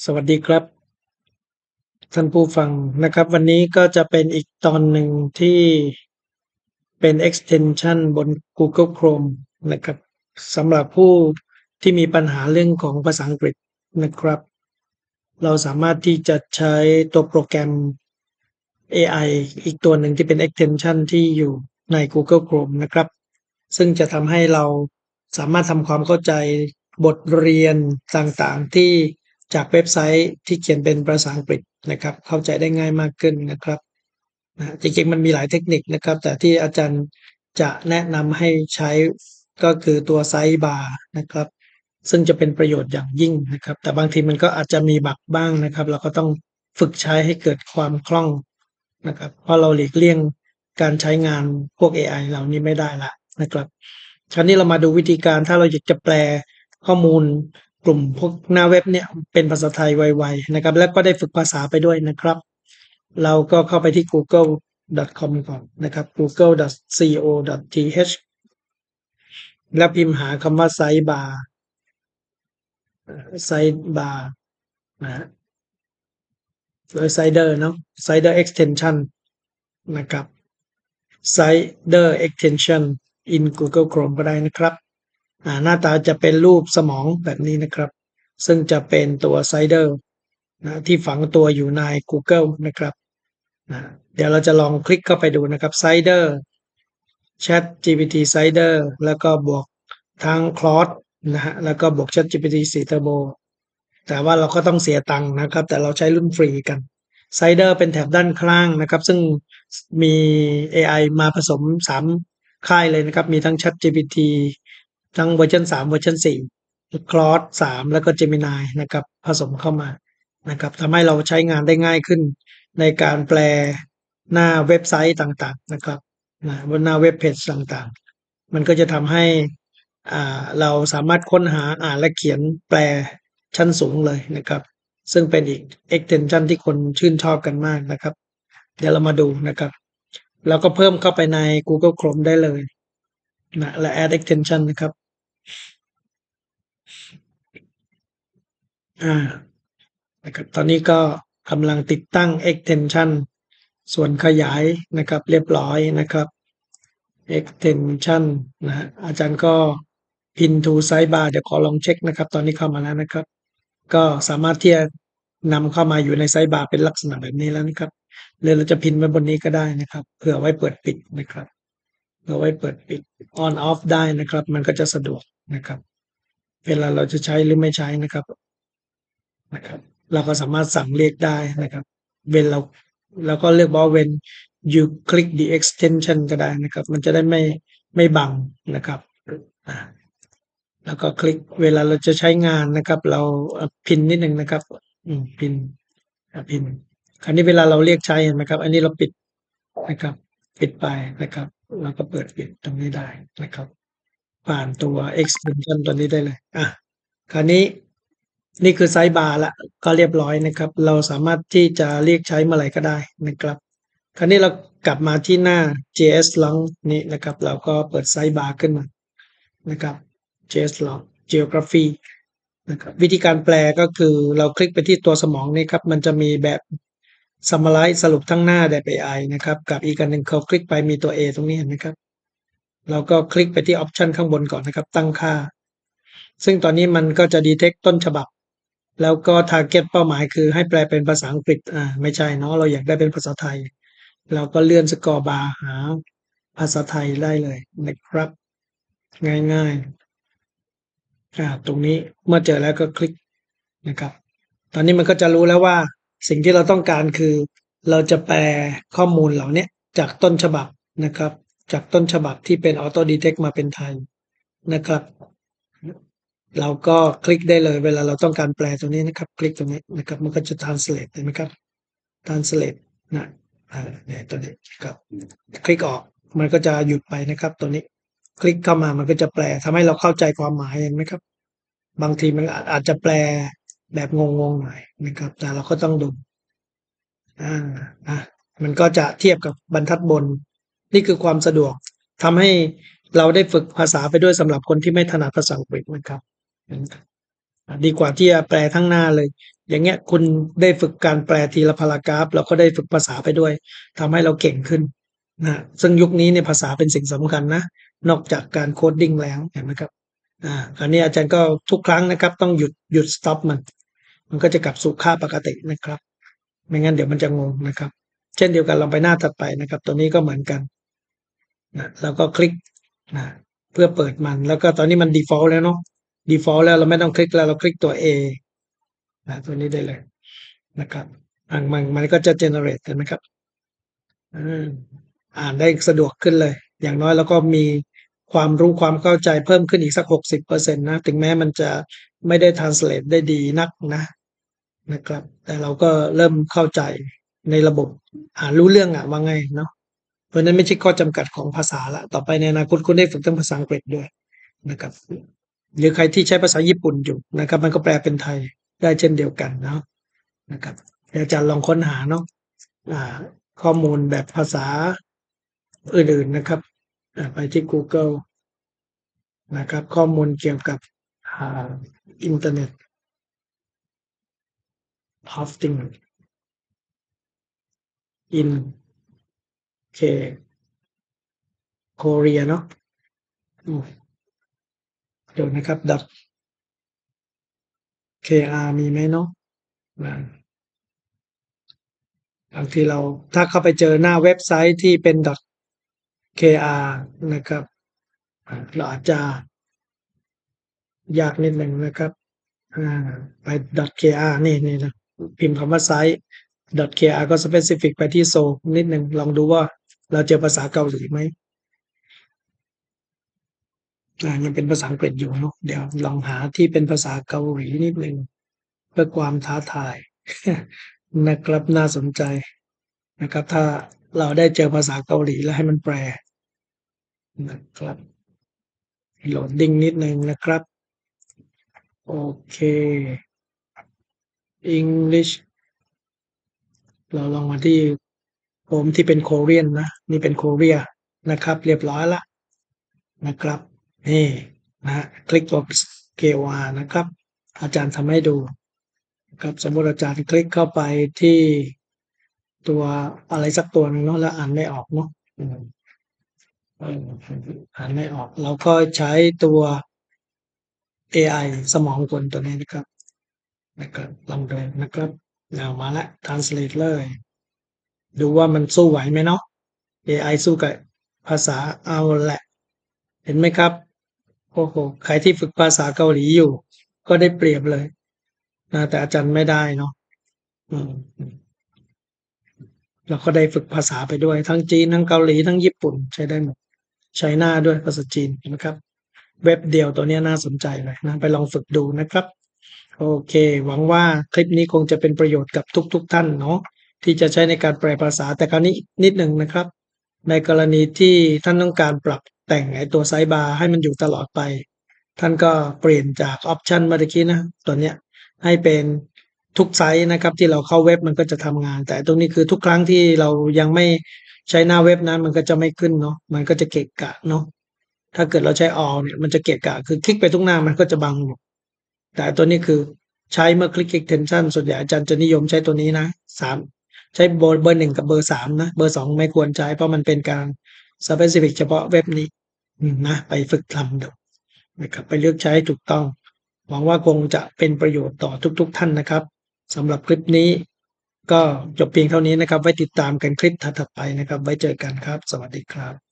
สวัสดีครับ ท่านผู้ฟังนะครับ วันนี้ก็จะเป็นอีกตอนหนึ่งที่เป็น extension บน Google Chrome นะครับสำหรับผู้ที่มีปัญหาเรื่องของภาษาอังกฤษนะครับ เราสามารถที่จะใช้ตัวโปรแกรม AI อีกตัวหนึ่งที่เป็น extension ที่อยู่ใน Google Chrome นะครับ ซึ่งจะทำให้เราสามารถทำความเข้าใจบทเรียนต่างๆที่ จากเว็บไซต์ที่เขียนเป็นภาษาอังกฤษนะครับ เข้าใจได้ง่ายมากขึ้นนะครับนะจริงๆมันมีหลายเทคนิคนะครับ แต่ที่อาจารย์จะแนะนำให้ใช้ก็คือตัวไซส์บาร์นะครับ ซึ่งจะเป็นประโยชน์อย่างยิ่งนะครับ แต่บางทีมันก็อาจจะมีบักบ้างนะครับ เราก็ต้องฝึกใช้ให้เกิดความคล่องนะครับ เพราะเราหลีกเลี่ยงการใช้งานพวก AI เหล่านี้ไม่ได้ละนะครับ คราวนี้เรามาดูวิธีการถ้าเราอยากจะแปลข้อมูล กลุ่มพวกหน้าเว็บเนี่ยเป็นภาษาไทยไวๆนะครับ แล้วก็ได้ฝึกภาษาไปด้วยนะครับ เราก็เข้าไปที่ google.com ก่อนนะครับ google.co.th แล้วพิมพ์หาคำว่าไซบาร์ไซบาร์นะโดยไซเดอร์เนาะไซเดอร์ extension นะครับ Cider Extension in Google Chrome ก็ได้นะครับ หน้าตาจะเป็นรูปสมองแบบนี้นะครับ ซึ่งจะเป็นตัว Cider นะที่ฝังตัวอยู่ใน Google นะครับนะเดี๋ยวเราจะลองคลิกเข้าไปดูนะครับ Cider Chat GPT Cider แล้วก็บวกทั้ง Claude นะฮะแล้วก็บวก Chat GPT 4 Turbo แต่ว่าเราก็ต้องเสียตังค์นะครับ แต่เราใช้รุ่นฟรีกันไซเดอร์เป็นแถบด้านข้างนะครับ ซึ่งมี AI มาผสมสามค่ายเลยนะครับ มีทั้ง Chat GPT ทั้งเวอร์ชันสามเวอร์ชันสี่คลอสสามแล้วก็ Gemini นะครับผสมเข้ามานะครับทำให้เราใช้งานได้ง่ายขึ้น ในการแปลหน้าเว็บไซต์ต่างๆนะครับนะบนหน้าเว็บเพจต่างๆ มันก็จะทำให้อ่าเราสามารถค้นหาอ่านและเขียนแปลชั้นสูงเลยนะครับ ซึ่งเป็นอีก extension ที่คนชื่นชอบกันมากนะครับ เดี๋ยวเรามาดูนะครับ แล้วก็เพิ่มเข้าไปใน Google Chrome ได้เลยนะและ add extension นะครับ อ่านะครับตอนนี้ก็กำลังติดตั้ง extension ส่วนขยายนะครับเรียบร้อยนะครับ extension นะฮะอาจารย์ก็ pin to sidebar เดี๋ยวขอลองเช็คนะครับ ตอนนี้เข้ามาแล้วนะครับ ก็สามารถที่จะนำเข้ามาอยู่ในไซบาร์เป็นลักษณะแบบนี้แล้วนะครับหรือเราจะพินไว้บนนี้ก็ได้นะครับเผื่อไว้เปิดปิดนะครับ เผื่อไว้เปิดปิด on off ได้นะครับ มันก็จะสะดวกนะครับ เวลาเราจะใช้หรือไม่ใช้นะครับนะครับ เราก็สามารถสั่งเรียกได้นะครับเวนเราเราก็เลือกว่า when you click the extension ก็ได้นะครับ มันจะได้ไม่ไม่บังนะครับแล้วก็คลิกเวลาเราจะใช้งานนะครับ เราพินนิดหนึ่งนะครับอืมพินพินคราวนี้เวลาเราเรียกใช้เห็นไหมครับ อันนี้เราปิดนะครับ ปิดไปนะครับ เราก็เปิดปิดตรงนี้ได้นะครับ ผ่านตัว extension ตัวนี้ได้เลย อะ คราวนี้นี่คือไซส์บาร์ละก็เรียบร้อยนะครับ เราสามารถที่จะเรียกใช้เมื่อไหร่ก็ได้นะครับ คราวนี้เรากลับมาที่หน้า JS Long นี้นะครับ เราก็เปิดไซส์บาร์ขึ้นมานะครับ JS Long Geography นะครับวิธีการแปลก็คือเราคลิกไปที่ตัวสมองนี่ครับ มันจะมีแบบ summarize สรุปทั้งหน้าแบบ AI นะครับ กับอีกอันหนึ่งเขาคลิกไปมีตัว A ตรงนี้เห็นไหมครับ เราก็คลิกไปที่ออปชันข้างบนก่อนนะครับ ตั้งค่า ซึ่งตอนนี้มันก็จะ detect ต้นฉบับ แล้วก็ target เป้าหมายคือให้แปลเป็นภาษาอังกฤษอ่าไม่ใช่เนาะเราอยากได้เป็นภาษาไทย เราก็เลื่อนสกอร์บาร์หาภาษาไทยได้เลยนะครับ ง่ายๆอ่าตรงนี้เมื่อเจอแล้วก็คลิกนะครับ ตอนนี้มันก็จะรู้แล้วว่า สิ่งที่เราต้องการคือ เราจะแปลข้อมูลเหล่านี้จากต้นฉบับนะครับ จากต้นฉบับที่เป็นออโต้ดีเทคมาเป็นไทยนะครับ เราก็คลิกได้เลยเวลาเราต้องการแปลตรงนี้นะครับ คลิกตรงนี้นะครับ มันก็จะ translate เห็นไหมครับ translate นะอ่าเนี่ยตัวนี้ครับ คลิกออกมันก็จะหยุดไปนะครับตัวนี้ คลิกเข้ามามันก็จะแปลทำให้เราเข้าใจความหมายเห็นไหมครับ บางทีมันอาจจะแปล แบบงงๆหน่อยนะครับ แต่เราก็ต้องดูอ่าอะมันก็จะเทียบกับบรรทัดบน นี่คือความสะดวกทำให้เราได้ฝึกภาษาไปด้วยสำหรับคนที่ไม่ถนัดภาษาอังกฤษนะครับดีกว่าที่จะแปลทั้งหน้าเลย อย่างเงี้ยคุณได้ฝึกการแปลทีละพารากราฟแล้วก็ได้ฝึกภาษาไปด้วยทำให้เราเก่งขึ้นนะซึ่งยุคนี้เนี่ยภาษาเป็นสิ่งสำคัญนะ นอกจากการโคดดิ้งแล้วเห็นไหมครับอ่าคราวนี้อาจารย์ก็ทุกครั้งนะครับ ต้องหยุดหยุดสต็อปมัน มันก็จะกลับสู่ค่าปกตินะครับ ไม่งั้นเดี๋ยวมันจะงงนะครับ เช่นเดียวกันลองไปหน้าถัดไปนะครับ ตัวนี้ก็เหมือนกันนะแล้วก็คลิกนะเพื่อเปิดมัน แล้วก็ตอนนี้มัน default แล้วเนาะ default แล้วเราไม่ต้องคลิกแล้วเราคลิกตัว A นะตัวนี้ได้เลยนะครับอ่านมันมันก็จะ generate เห็นไหมครับอ่านได้สะดวกขึ้นเลย อย่างน้อยแล้วก็มีความรู้ความเข้าใจเพิ่มขึ้นอีกสักหกสิบเปอร์เซ็นตนะ ถึงแม้มันจะไม่ได้ translate ได้ดีนักนะ นะครับ แต่เราก็เริ่มเข้าใจในระบบอ่านรู้เรื่องอะว่าไงเนาะเพราะนั้นไม่ใช่ข้อจำกัดของภาษาละต่อไปในอนาคตคุณได้ฝึกทั้งภาษาอังกฤษด้วยนะครับ หรือใครที่ใช้ภาษาญี่ปุ่นอยู่นะครับ มันก็แปลเป็นไทยได้เช่นเดียวกันเนาะนะครับอาจารย์ลองค้นหาเนาะอ่าข้อมูลแบบภาษาอื่นๆนะครับไปที่ Google นะครับ ข้อมูลเกี่ยวกับอินเทอร์เน็ต hosting in K Korea เนาะเดี๋ยวนะครับ dot kr มีไหมเนาะบางทีเราถ้าเข้าไปเจอหน้าเว็บไซต์ที่เป็น .kr นะครับ เราอาจจะยากนิดหนึ่งนะครับไป .kr นี่นี่นะ พิมพ์คำว่าไซต์ .kr ก็ specific ไปที่โซนิดหนึ่งลองดูว่าเราเจอภาษาเกาหลีไหมอ่ายังเป็นภาษาอังกฤษอยู่เนาะเดี๋ยวลองหาที่เป็นภาษาเกาหลีนิดหนึ่งเพื่อความท้าทายนะครับน่าสนใจนะครับ ถ้าเราได้เจอภาษาเกาหลีแล้วให้มันแปลนะครับโหลดดิ้งนิดหนึ่งนะครับ โอเค English เราลองมาที่ผมที่เป็นโคเรียนนะ นี่เป็นโคเรียนะครับ เรียบร้อยละนะครับ นี่นะคลิกตัว KOR นะครับ อาจารย์ทำให้ดูครับสมมติอาจารย์คลิกเข้าไปที่ตัวอะไรสักตัวนึงเนาะแล้วอ่านไม่ออกเนาะอ่านไม่ออก เราก็ใช้ตัว AI สมองคนตัวนี้นะครับ นะครับลองดูนะครับเอามาล้ว translate เลย ดูว่ามันสู้ไหวไหมเนาะ AI สู้กับภาษาเอาแหละ เห็นไหมครับโอ้โหใครที่ฝึกภาษาเกาหลีอยู่ ก็ได้เปรียบเลยนะแต่อาจารย์ไม่ได้เนาะเราก็ได้ฝึกภาษาไปด้วย ทั้งจีน ทั้งเกาหลี ทั้งญี่ปุ่น ใช้ได้หมดใช้หน้าด้วยภาษาจีนนะครับ เว็บเดียวตัวนี้น่าสนใจเลยนะ ไปลองฝึกดูนะครับ โอเค หวังว่าคลิปนี้คงจะเป็นประโยชน์กับทุกๆทท่านเนาะที่จะใช้ในการแปลภาษาแต่คราวนี้นิดหนึ่งนะครับ ในกรณีที่ท่านต้องการปรับแต่งไอตัวไซบาร์ให้มันอยู่ตลอดไป ท่านก็เปลี่ยนจากออปชันเมื่อกี้นะตัวเนี้ยให้เป็นทุกไซต์นะครับที่เราเข้าเว็บมันก็จะทำงาน แต่ตรงนี้คือทุกครั้งที่เรายังไม่ใช้หน้าเว็บนั้นมันก็จะไม่ขึ้นเนาะมันก็จะเกะกะเนาะถ้าเกิดเราใช้ all เนี่ยมันจะเกะกะคือคลิกไปทุกหน้ามันก็จะบังหมดแต่ตัวนี้คือ ใช้เมื่อคลิก extension ส่วนใหญ่อาจารย์จะนิยมใช้ตัวนี้นะสามใช้เบอร์เบอร์หนึ่งกับเบอร์สามนะ เบอร์สองไม่ควรใช้เพราะมันเป็นการ specific เฉพาะเว็บนี้นะไปฝึกทำดูนะครับไปเลือกใช้ถูกต้อง หวังว่าคงจะเป็นประโยชน์ต่อทุกๆท่านนะครับสำหรับคลิปนี้ ก็จบเพียงเท่านี้นะครับ ไว้ติดตามกันคลิปถัดไปนะครับ ไว้เจอกันครับ สวัสดีครับ